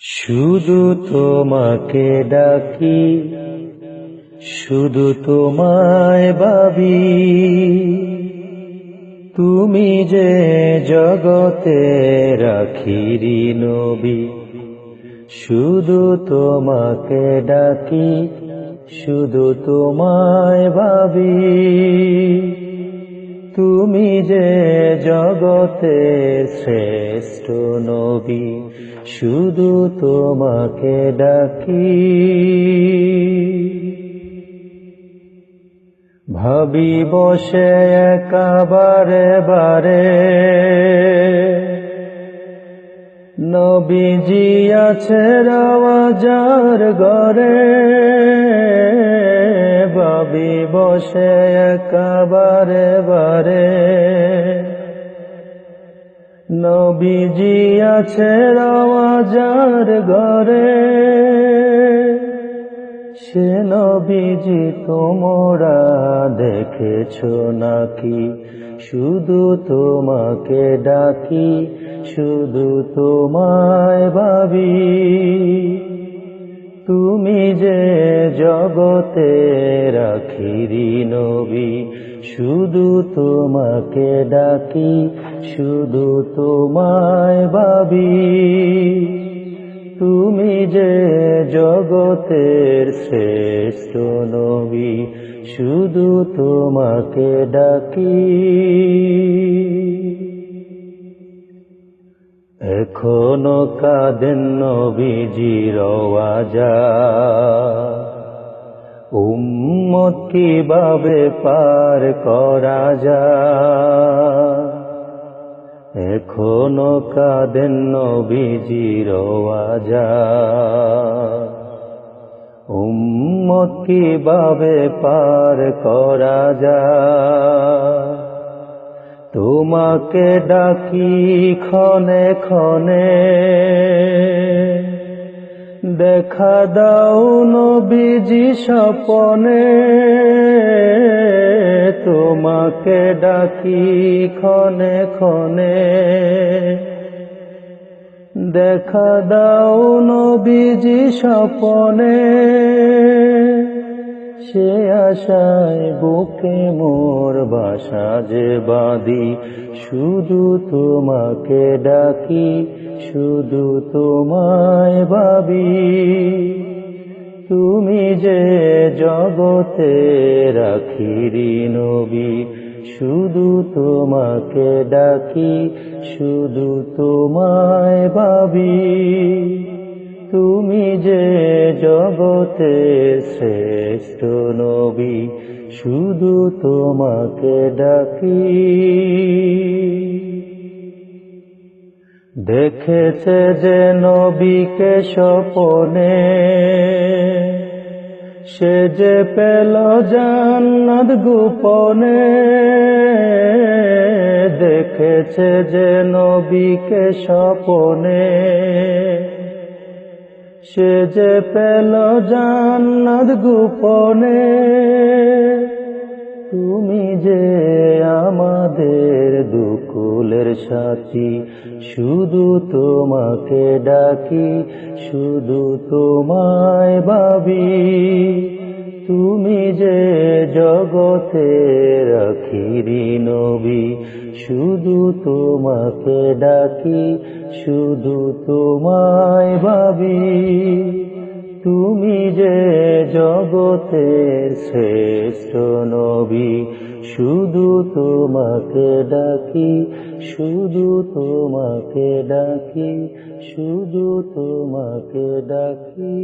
শুধু তোমাকে ডাকি, শুধু তোমায় ভাবি। তুমি যে জগতে রাখিরি নবী, শুধু তোমাকে ডাকি, শুধু তোমায় ভাবি। তুমি যে জগতে শ্রেষ্ঠ নবী, শুধু তোমাকে ডাকি। ভাবি বসে একাবারে বারে নবীজি আছে রাওয়াজার ঘরে। ভাবি বসে একাবারে বারে। নবীজি আছে রাওয়াজার ঘরে। সে নবীজি তোমরা দেখেছ নাকি? শুধু তোমাকে ডাকি, শুধু তোমায় ভাবি। তুমি যে জগতে রাখিরি নবী, শুধু তোমাকে ডাকি, শুধু তোমায় ভাবি। তুমি যে জগতের শ্রেষ্ঠ নবী, শুধু তোমাকে ডাকি। এখনও কাঁদেন নবীজি রওয়াজা উম্মত কীভাবে পার করা যায় এখনও কাঁদেন নবীজির আজা উম্মত কীভাবে পার করা যায় তোমাকে ডাকি ক্ষণে ক্ষণে। দেখা দাও নবীজি স্বপনে। তোমাকে ডাকি ক্ষণে ক্ষণে। দেখা দাও নবীজি স্বপনে। সে আশায় বুকে মোর বাসা যে বাঁধি, শুধু তোমাকে ডাকি, শুধু তোমায় ভাবি। তুমি যে জগতে রাখিরি নবী, শুধু তোমাকে ডাকি, শুধু তোমায় ভাবি। তুমি যে জগতে শ্রেষ্ঠ নবী, শুধু তোমাকে ডাকি। দেখেছে যে নবীকে স্বপনে, সে যে পেল জান্নাত গোপনে। দেখেছে যে নবীকে স্বপনে সে যে পেল জান্নাত গোপনে, তুমি যে আমাদের দুকুলের সাথী, শুধু তোমাকে ডাকি, শুধু তোমায় ভাবি। তুমি যে জগতে রাখিরি নবী শুধু তোমাকে ডাকি, শুধু তোমায় ভাবি। তুমি যে জগতের শ্রেষ্ঠ নবী, শুধু তোমাকে ডাকি, শুধু তোমাকে ডাকি, শুধু তোমাকে ডাকি।